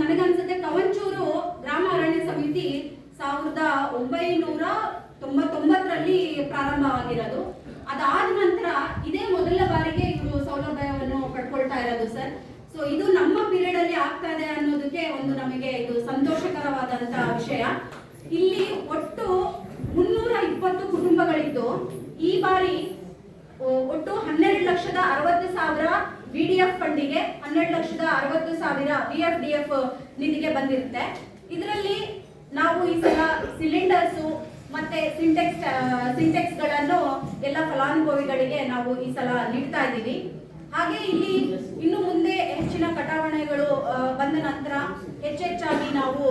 ನನಗನ್ಸುತ್ತೆ ಕವಂಚೂರು ಗ್ರಾಮ ಅರಣ್ಯ ಸಮಿತಿ ಸಾವಿರದ ಒಂಬೈನೂರ ತೊಂಬತ್ತೊಂಬತ್ತರಲ್ಲಿ ಪ್ರಾರಂಭವಾಗಿರೋದು. ಅದಾದ ನಂತರ ಇದೇ ಮೊದಲ ಬಾರಿಗೆ ಇವರು ಸೌಲಭ್ಯವನ್ನು ಪಡ್ಕೊಳ್ತಾ ಇರೋದು ಸರ್. ಸೊ ಇದು ನಮ್ಮ ಪೀರಿಯಡ್ ಅಲ್ಲಿ ಆಗ್ತಾ ಇದೆ ಅನ್ನೋದಕ್ಕೆ ಒಂದು ನಮಗೆ ಇದು ಸಂತೋಷಕರವಾದಂತ ವಿಷಯ. ಇಲ್ಲಿ ಒಟ್ಟು ಮುನ್ನೂರ ಇಪ್ಪತ್ತು ಕುಟುಂಬಗಳಿದ್ದು, ಈ ಬಾರಿ ಒಟ್ಟು ಹನ್ನೆರಡು ಲಕ್ಷದ ಅರವತ್ತು ಸಾವಿರ ವಿ ಡಿ ಎಫ್ ಫಂಡಿಗೆ ಹನ್ನೆರಡು ಲಕ್ಷದ ಅರವತ್ತು ಸಾವಿರ ವಿ ಎಫ್ ಡಿ ಎಫ್ ನಿಧಿಗೆ ಬಂದಿರುತ್ತೆ. ಇದರಲ್ಲಿ ನಾವು ಈ ಸಲ ಸಿಲಿಂಡರ್ಸು ಮತ್ತೆ ಸಿಂಟೆಕ್ಸ್ ಸಿಂಟೆಕ್ಸ್ಗಳನ್ನು ಎಲ್ಲ ಫಲಾನುಭವಿಗಳಿಗೆ ನಾವು ಈ ಸಲ ನೀಡ್ತಾ ಇದ್ದೀವಿ. ಹಾಗೆ ಇಲ್ಲಿ ಇನ್ನು ಮುಂದೆ ಹೆಚ್ಚಿನ ಕಟಾವಣೆಗಳು ಬಂದ ನಂತರ ಹೆಚ್ಚೆಚ್ಚಾಗಿ ನಾವು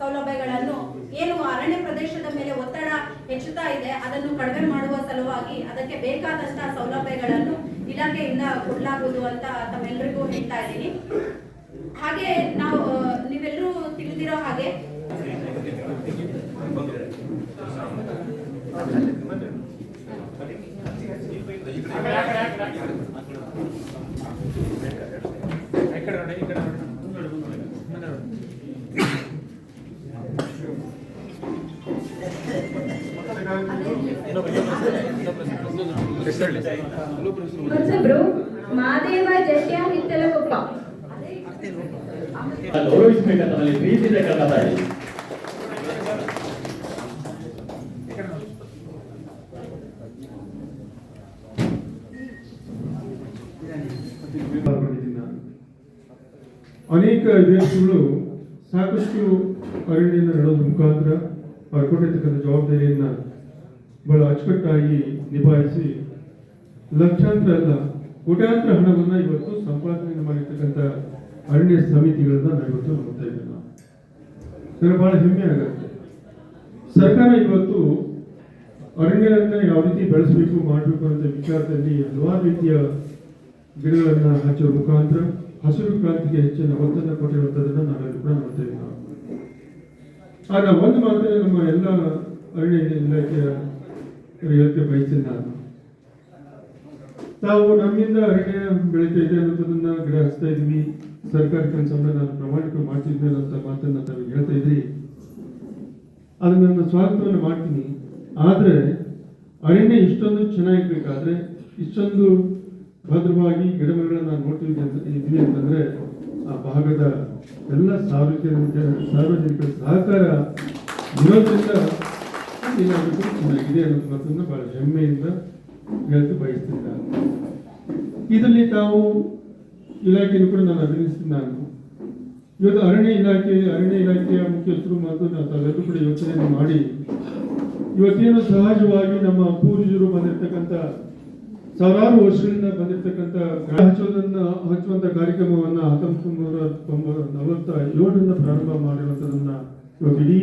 ಸೌಲಭ್ಯಗಳನ್ನು ಏನು ಅರಣ್ಯ ಪ್ರದೇಶದ ಮೇಲೆ ಒತ್ತಡ ಹೆಚ್ಚುತ್ತಾ ಇದೆ, ಅದನ್ನು ಕಡಿಮೆ ಮಾಡುವ ಸಲುವಾಗಿ ಅದಕ್ಕೆ ಬೇಕಾದಂತಹ ಸೌಲಭ್ಯಗಳನ್ನು ಇಲಾಖೆಯಿಂದ ಕೊಡಲಾಗುವುದು ಅಂತ ತಮ್ಮೆಲ್ಲರಿಗೂ ಹೇಳ್ತಾ ಇದ್ದೀನಿ. ಹಾಗೆ ನಾವು ನೀವೆಲ್ಲರೂ ತಿಳಿದಿರೋ ಹಾಗೆ. ಮಾದೇವ ಜಟ್ಯ ಹಿತ್ತಲಕೊಪ್ಪ ಗೌರವಿಸಬೇಕಂತ ನನಗೆ ಪ್ರೀತಿ ಇದೆ ಕನ್ನಡ ತಾಯಿ ಅನೇಕ ವ್ಯಕ್ತಿಗಳು ಸಾಕಷ್ಟು ಅರಣ್ಯನ ನಡೆಯೋದ್ರ ಮುಖಾಂತರ ಅವ್ರು ಕೊಟ್ಟಿರ್ತಕ್ಕಂಥ ಜವಾಬ್ದಾರಿಯನ್ನ ಬಹಳ ಅಚ್ಚುಕಟ್ಟಾಗಿ ನಿಭಾಯಿಸಿ ಲಕ್ಷಾಂತರ ಅಲ್ಲ ಕೋಟ್ಯಾಂತರ ಹಣವನ್ನು ಇವತ್ತು ಸಂಪಾದನೆ ಮಾಡಿರ್ತಕ್ಕಂಥ ಅರಣ್ಯ ಸಮಿತಿಗಳನ್ನ ನಾವು ಇವತ್ತು ನೋಡ್ತಾ ಇದ್ದೇವೆ. ನಾವು ನನಗೆ ಬಹಳ ಹೆಮ್ಮೆ ಆಗುತ್ತೆ. ಸರ್ಕಾರ ಇವತ್ತು ಅರಣ್ಯರನ್ನ ಯಾವ ರೀತಿ ಬೆಳೆಸಬೇಕು ಮಾಡಬೇಕು ಅನ್ನೋ ವಿಚಾರದಲ್ಲಿ ಹಲವಾರು ರೀತಿಯ ಗಿಡಗಳನ್ನು ಹಚ್ಚುವ ಮುಖಾಂತರ ಹಸಿರು ಕ್ರಾಂತಿಗೆ ಹೆಚ್ಚಿನ ಒತ್ತನ್ನು ಕೊಟ್ಟಿರುವಂಥದ್ದನ್ನು ನಾವೆಲ್ಲರೂ ಕೂಡ ನೋಡ್ತಾ ಇದ್ದೀವಿ. ನಾವು ಆಗ ಒಂದು ಮಾತ್ರ ನಮ್ಮ ಎಲ್ಲ ಅರಣ್ಯ ಇಲಾಖೆಯ ಹೇಳ್ತೆ ಬಯಸಿಲ್ಲ ನಾನು. ತಾವು ನಮ್ಮಿಂದ ಅರಣ್ಯ ಬೆಳೀತಾ ಇದೆ ಅನ್ನೋದನ್ನ ಗಿಡ ಹಚ್ತಾ ಇದ್ವಿ ಸರ್ಕಾರ ಕೆಲಸವನ್ನ ನಾನು ಪ್ರಮಾಣಿಕ ಮಾಡ್ತಿದ್ದೆ ಅಂತ ಮಾತನ್ನ ತಾವು ಹೇಳ್ತಾ ಇದ್ರಿ. ಅದನ್ನ ನಾನು ಸ್ವಾಗತವನ್ನು ಮಾಡ್ತೀನಿ. ಆದರೆ ಅರಣ್ಯ ಇಷ್ಟೊಂದು ಚೆನ್ನಾಗಿರ್ಬೇಕಾದ್ರೆ ಇಷ್ಟೊಂದು ಭದ್ರವಾಗಿ ಗಿಡಮರಗಳನ್ನ ನಾವು ನೋಡ್ತೀವಿ ಅಂತ ಅಂತಂದ್ರೆ ಆ ಭಾಗದ ಎಲ್ಲ ಸಾರ್ವಜನಿಕ ಸಾರ್ವಜನಿಕರ ಸಹಕಾರ ಇರೋದ್ರಿಂದ ಏನಾಗಬೇಕು ಚೆನ್ನಾಗಿದೆ ಅನ್ನೋ ಮಾತನ್ನ ಬಹಳ ಹೆಮ್ಮೆಯಿಂದ ಹೇಳ್ತು ಬಯಸ್ತಿದ್ದಾರೆ. ಇದರಲ್ಲಿ ತಾವು ಇಲಾಖೆಯನ್ನು ಕೂಡ ನಾನು ಅಭಿನಯಿಸ್ತೀನಿ ನಾನು. ಇವತ್ತು ಅರಣ್ಯ ಇಲಾಖೆ, ಅರಣ್ಯ ಇಲಾಖೆಯ ಮುಖ್ಯಸ್ಥರು ಮತ್ತು ತಾವೆಲ್ಲರೂ ಕೂಡ ಯೋಚನೆಯನ್ನು ಮಾಡಿ, ಇವತ್ತೇನು ಸಹಜವಾಗಿ ನಮ್ಮ ಪೂರ್ವಜರು ಬಂದಿರತಕ್ಕಂಥ ಸಾವಿರಾರು ವರ್ಷಗಳಿಂದ ಬಂದಿರತಕ್ಕಂಥ ಹಚ್ಚೋದನ್ನ ಹಚ್ಚುವಂತ ಕಾರ್ಯಕ್ರಮವನ್ನ ಹತ್ತೊಂಬತ್ತು ನೂರ ತೊಂಬತ್ತು ನಲವತ್ತ ಏಳರಿಂದ ಪ್ರಾರಂಭ ಮಾಡಿರುವಂಥದ್ದನ್ನ ಇವತ್ತು ಇಡೀ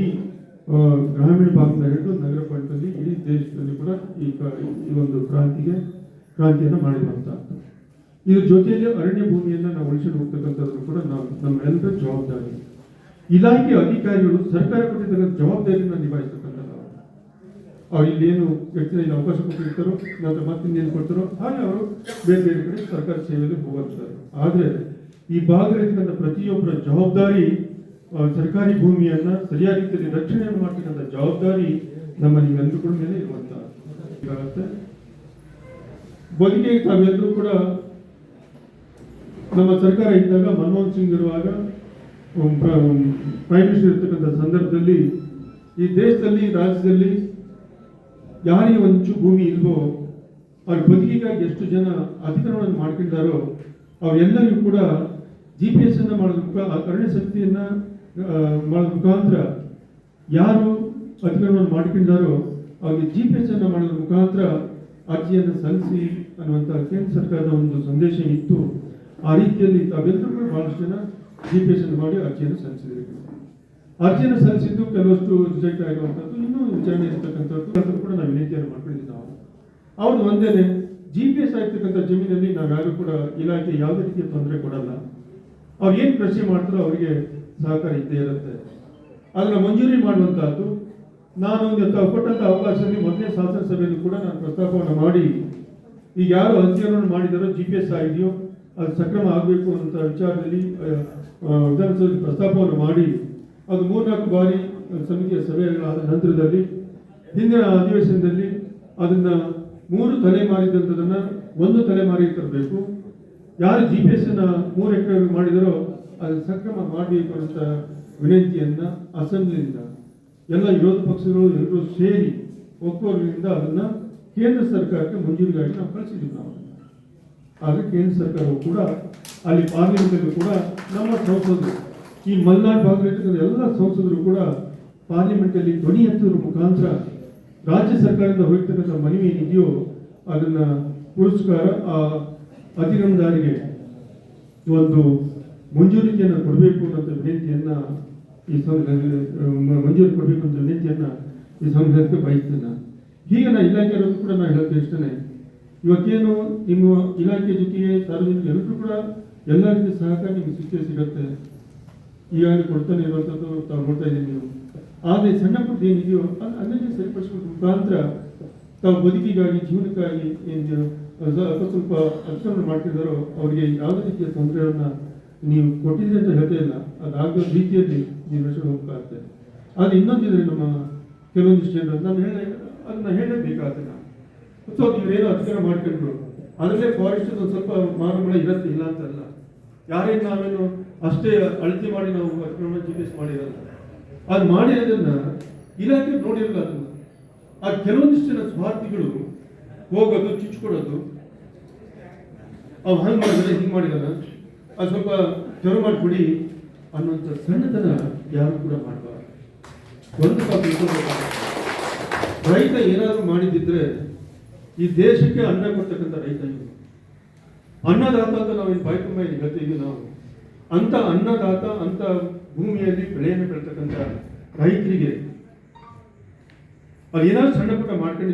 ಗ್ರಾಮೀಣ ಭಾಗದ ಹಿಡಿದು ನಗರ ಪಟ್ಟಣದಲ್ಲಿ ಇಡೀ ದೇಶದಲ್ಲಿ ಕೂಡ ಈ ಒಂದು ಕ್ರಾಂತಿಗೆ ಕ್ರಾಂತಿಯನ್ನು ಮಾಡಿರುವಂಥ ಇದ್ರ ಜೊತೆಯಲ್ಲಿ ಅರಣ್ಯ ಭೂಮಿಯನ್ನ ನಾವು ಉಳಿಸಿಕೊಂಡು ಹೋಗ್ತಕ್ಕಂಥದ್ದು ಕೂಡ ನಾವು ನಮ್ಮೆಲ್ಲರ ಜವಾಬ್ದಾರಿ. ಇಲಾಖೆ ಅಧಿಕಾರಿಗಳು ಸರ್ಕಾರ ಕೊಟ್ಟಿರ್ತಕ್ಕಂಥ ಜವಾಬ್ದಾರಿಯನ್ನು ನಿಭಾಯಿಸ್ತಕ್ಕಂಥ ಅವ್ರು ಹೆಚ್ಚಿನ ಇಲ್ಲಿ ಅವಕಾಶ ಕೊಟ್ಟಿರ್ತಾರೋ ನಂತರ ಮತ್ತೆ ಇನ್ನೇನು ಕೊಡ್ತಾರೋ, ಹಾಗೆ ಅವರು ಬೇರೆ ಬೇರೆ ಕಡೆ ಸರ್ಕಾರ ಸೇವೆಗೆ ಹೋಗುತ್ತಾರೆ ಆದರೆ ಈ ಭಾಗದಲ್ಲಿರ್ತಕ್ಕಂಥ ಪ್ರತಿಯೊಬ್ಬರ ಜವಾಬ್ದಾರಿ ಸರ್ಕಾರಿ ಭೂಮಿಯನ್ನ ಸರಿಯಾದ ರೀತಿಯಲ್ಲಿ ರಕ್ಷಣೆಯನ್ನು ಮಾಡ್ತಕ್ಕಂಥ ಜವಾಬ್ದಾರಿ ನಮ್ಮ ನೀವೆಲ್ಲರೂ ಕೂಡ ಮೇಲೆ ಇರುವಂತ ಬದುಕಿಗೆ ತಾವೆಲ್ಲರೂ ಕೂಡ ನಮ್ಮ ಸರ್ಕಾರ ಇದ್ದಾಗ ಮನಮೋಹನ್ ಸಿಂಗ್ ಇರುವಾಗ ಪ್ರೈಮ್ ಮಿನಿಸ್ಟರ್ ಇರ್ತಕ್ಕಂಥ ಸಂದರ್ಭದಲ್ಲಿ ಈ ದೇಶದಲ್ಲಿ, ರಾಜ್ಯದಲ್ಲಿ ಯಾರಿಗೆ ಒಂಚು ಭೂಮಿ ಇಲ್ವೋ, ಅವ್ರ ಬದುಕಿಗಾಗಿ ಎಷ್ಟು ಜನ ಅಧಿಕಾರವನ್ನು ಮಾಡ್ಕೊಂಡಿದ್ದಾರೋ, ಅವರೆಲ್ಲರಿಗೂ ಕೂಡ ಜಿ ಪಿ ಎಸ್ ಅನ್ನು ಮಾಡೋದ್ರ ಮುಖ ಅರಣ್ಯ ಶಕ್ತಿಯನ್ನ ಮಾಡೋದ್ರ ಮುಖಾಂತರ ಯಾರು ಅಧಿಕಾರವನ್ನು ಮಾಡ್ಕೊಂಡಿದ್ದಾರೋ ಅವ್ರಿಗೆ ಜಿ ಪಿ ಎಸ್ ಅನ್ನು ಮಾಡೋದ್ರ ಮುಖಾಂತರ ಅರ್ಜಿಯನ್ನು ಸಲ್ಲಿಸಿ ಅನ್ನುವಂಥ ಕೇಂದ್ರ ಸರ್ಕಾರದ ಒಂದು ಸಂದೇಶ ಇತ್ತು. ಆ ರೀತಿಯಲ್ಲಿ ತಾವೆಲ್ಲರೂ ಕೂಡ ಬಹಳಷ್ಟು ಜನ ಜಿ ಪಿ ಎಸ್ ಅನ್ನು ಮಾಡಿ ಅರ್ಜಿಯನ್ನು ಸಲ್ಲಿಸಿದ್ರು. ಅರ್ಜಿಯನ್ನು ಸಲ್ಲಿಸಿದ್ದು ಕೆಲವಷ್ಟು ರಿಜೆಕ್ಟ್ ಆಗಿರುವಂಥದ್ದು ಇನ್ನೂ ವಿಚಾರಣೆ ಇರ್ತಕ್ಕಂಥದ್ದು ಕೂಡ ನಾವು ವಿನಂತಿಯನ್ನು ಮಾಡ್ಕೊಂಡಿದ್ದೀವಿ ನಾವು. ಒಂದೇನೆ ಜಿ ಪಿ ಎಸ್ ಆಗಿರ್ತಕ್ಕಂಥ ಜಮೀನಲ್ಲಿ ನಾವು ಯಾರು ಕೂಡ ಇಲಾಖೆ ಯಾವುದೇ ರೀತಿಯ ತೊಂದರೆ ಕೊಡಲ್ಲ. ಅವ್ರು ಏನು ಪ್ರಶ್ನೆ ಮಾಡ್ತಾರೋ ಅವರಿಗೆ ಸಹಕಾರ ಇದ್ದೇ ಇರುತ್ತೆ. ಅದನ್ನು ಮಂಜೂರಿ ಮಾಡುವಂತಹದ್ದು ನಾನು ತಾವು ಕೊಟ್ಟಂತ ಅವಕಾಶದಲ್ಲಿ ಮೊದಲನೇ ಶಾಸನಸಭೆಯಲ್ಲಿ ಕೂಡ ನಾನು ಪ್ರಸ್ತಾಪವನ್ನು ಮಾಡಿ, ಈಗ ಯಾರು ಅಧ್ಯಯನವನ್ನು ಮಾಡಿದಾರೋ ಜಿ ಪಿ ಎಸ್ ಆಗಿದೆಯೋ ಅದು ಸಕ್ರಮ ಆಗಬೇಕು ಅಂತ ವಿಚಾರದಲ್ಲಿ ವಿಧಾನಸಭೆಯಲ್ಲಿ ಪ್ರಸ್ತಾಪವನ್ನು ಮಾಡಿ, ಅದು ಮೂರ್ನಾಲ್ಕು ಬಾರಿ ಸಮಿತಿಯ ಸಭೆಗಳಾದ ನಂತರದಲ್ಲಿ, ಹಿಂದಿನ ಅಧಿವೇಶನದಲ್ಲಿ ಅದನ್ನು ಮೂರು ತಲೆಮಾರಿದಂಥದನ್ನ ಒಂದು ತಲೆಮಾರಿಗೆ ತರಬೇಕು. ಯಾರು ಜಿ ಪಿ ಎಸ್ಸನ್ನು ಮೂರು ಎಕರೆ ಮಾಡಿದರೋ ಅದು ಸಕ್ರಮ ಮಾಡಬೇಕು ಅಂತ ವಿನಂತಿಯನ್ನು ಅಸೆಂಬ್ಲಿಯಿಂದ ಎಲ್ಲ ವಿರೋಧ ಪಕ್ಷಗಳು, ಎಲ್ಲರೂ ಸೇರಿ ಒಕ್ಕೂಟದಿಂದ ಅದನ್ನು ಕೇಂದ್ರ ಸರ್ಕಾರಕ್ಕೆ ಮಂಜೂರಿಗಾಗಿ ನಾವು ಕಳಿಸಿದ್ವಿ ನಾವು. ಆದರೆ ಕೇಂದ್ರ ಸರ್ಕಾರವು ಕೂಡ, ಅಲ್ಲಿ ಪಾರ್ಲಿಮೆಂಟಲ್ಲೂ ಕೂಡ ನಮ್ಮ ಸಂಸದರು, ಈ ಮಲ್ನಾಡ್ ಭಾಗದಲ್ಲಿರ್ತಕ್ಕಂಥ ಎಲ್ಲ ಸಂಸದರು ಕೂಡ ಪಾರ್ಲಿಮೆಂಟಲ್ಲಿ ಧ್ವನಿ ಎತ್ತುವುದರ ಮುಖಾಂತರ ರಾಜ್ಯ ಸರ್ಕಾರದಿಂದ ಹೋಗ್ತಕ್ಕಂಥ ಮನವಿ ಏನಿದೆಯೋ ಅದನ್ನು ಪುರಸ್ಕಾರ, ಆ ಅತಿಕ್ರಮದಾರಿಗೆ ಒಂದು ಮಂಜೂರಿಕೆಯನ್ನು ಕೊಡಬೇಕು ಅನ್ನೋ ವಿನಂತಿಯನ್ನ ಈ ಸೌಲಭ್ಯ ಮಂಜೂರು ಕೊಡಬೇಕು ಅಂತ ಈ ಸಂದರ್ಭಕ್ಕೆ ಬಯಸ್ತೇನೆ. ನಾನು. ಹೀಗೆ ನಾ ಇಲಾಖೆಯವರು ಕೂಡ ನಾ ಹೇಳಕ್ಕೆ ಇಷ್ಟನೇ. ಇವತ್ತೇನು ನಿಮ್ಮ ಇಲಾಖೆ ಜೊತೆಗೆ ಸಾರ್ವಜನಿಕ ಎಲ್ಲರೂ ಕೂಡ ಎಲ್ಲ ರೀತಿಯ ಸಹಕಾರ ನಿಮಗೆ ಸಿಕ್ಕೇ ಸಿಗುತ್ತೆ. ಈಗಾಗಲೇ ಕೊಡ್ತಾನೆ ಇರುವಂಥದ್ದು ತಾವು ನೋಡ್ತಾ ಇದ್ದೀನಿ ನೀವು. ಆದರೆ ಸಣ್ಣ ಪುಟ್ಟ ಏನಿದೆಯೋ ಅದು ಅಲ್ಲೇ ಸರಿಪಡಿಸ್ಕೊಂಡು ಮುಖಾಂತರ ತಾವು ಬದುಕಿಗಾಗಿ, ಜೀವನಕ್ಕಾಗಿ ಏನು ಸ್ವಲ್ಪ ಅನುಸರಣೆ ಮಾಡ್ತಿದ್ದಾರೋ, ಅವರಿಗೆ ಯಾವುದೇ ರೀತಿಯ ತೊಂದರೆಯನ್ನ ನೀವು ಕೊಟ್ಟಿದ್ದೀರಿ ಅಂತ ಹೇಳ್ತಾ ಇಲ್ಲ ಅದಾಗೋ ರೀತಿಯಲ್ಲಿ ನೀವು ನಡೆಸ್ಕೊಂಡು ಹೋಗ್ತಾ ಇರ್ತೇನೆ ಅದು ಇನ್ನೊಂದಿದ್ರೆ ನಮ್ಮ ಕೆಲವೊಂದಿಷ್ಟು ಜನರು ನಾನು ಹೇಳ, ಅದನ್ನ ಹೇಳಲೇಬೇಕಾಗ್ತದೆ ನಾನು ಸೊ, ನೀವೇನೋ ಅಧಿಕಾರ ಮಾಡ್ಕೊಂಡ್ರು. ಅದರಲ್ಲೇ ಫಾರೆಸ್ಟ್ ಒಂದು ಸ್ವಲ್ಪ ಮಾನವಳ ಇರತ್ತೆ, ಇಲ್ಲ ಅಂತಲ್ಲ ಯಾರೇನು ನಾವೇನು ಅಷ್ಟೇ ಅಳತೆ ಮಾಡಿ ನಾವು ಅಕ್ರಮ ಜಿ ಮಾಡಿರಲ್ಲ. ಅದು ಮಾಡಿರೋದನ್ನ ಇಲಾಖೆ ನೋಡಿರಲ್ಲ ಅದನ್ನು ಆ ಕೆಲವೊಂದಿಷ್ಟು ಜನ ಸ್ವಾರ್ಥಿಗಳು ಹೋಗೋದು ಚುಚ್ಕೊಡೋದು ಅವು ಹಂಗೆ ಮಾಡಿದ್ರೆ ಹಿಂಗೆ ಮಾಡಿದಾರ ಅದು ಸ್ವಲ್ಪ ತೆರವು ಮಾಡಿಕೊಡಿ ಅನ್ನೋಂಥ ಸಣ್ಣತನ ಯಾರು ಕೂಡ ಮಾಡಬಾರ್ದು. ಒಂದು ಇಟ್ಕೊಳ್ಬೇಕು. ರೈತ ಏನಾದರೂ ಮಾಡಿದ್ದಿದ್ರೆ ಈ ದೇಶಕ್ಕೆ ಅನ್ನ ಕೊಡ್ತಕ್ಕಂಥ ರೈತ ಇವರು. ಅನ್ನದಾತ ಅಂತ ನಾವು ಇಲ್ಲಿ ಮೇಲೆ ಹೇಳ್ತೀವಿ ನಾವು. ಅಂತ ಅನ್ನದಾತ ಅಂತ ಭೂಮಿಯಲ್ಲಿ ಬೆಳೆಯನ್ನು ಬೆಳ್ತಕ್ಕಂಥ ರೈತರಿಗೆ ಅವ್ರು ಏನಾದ್ರು ಸಣ್ಣ ಪುಟ್ಟ ಮಾಡ್ಕೊಂಡಿದ್ದೀವಿ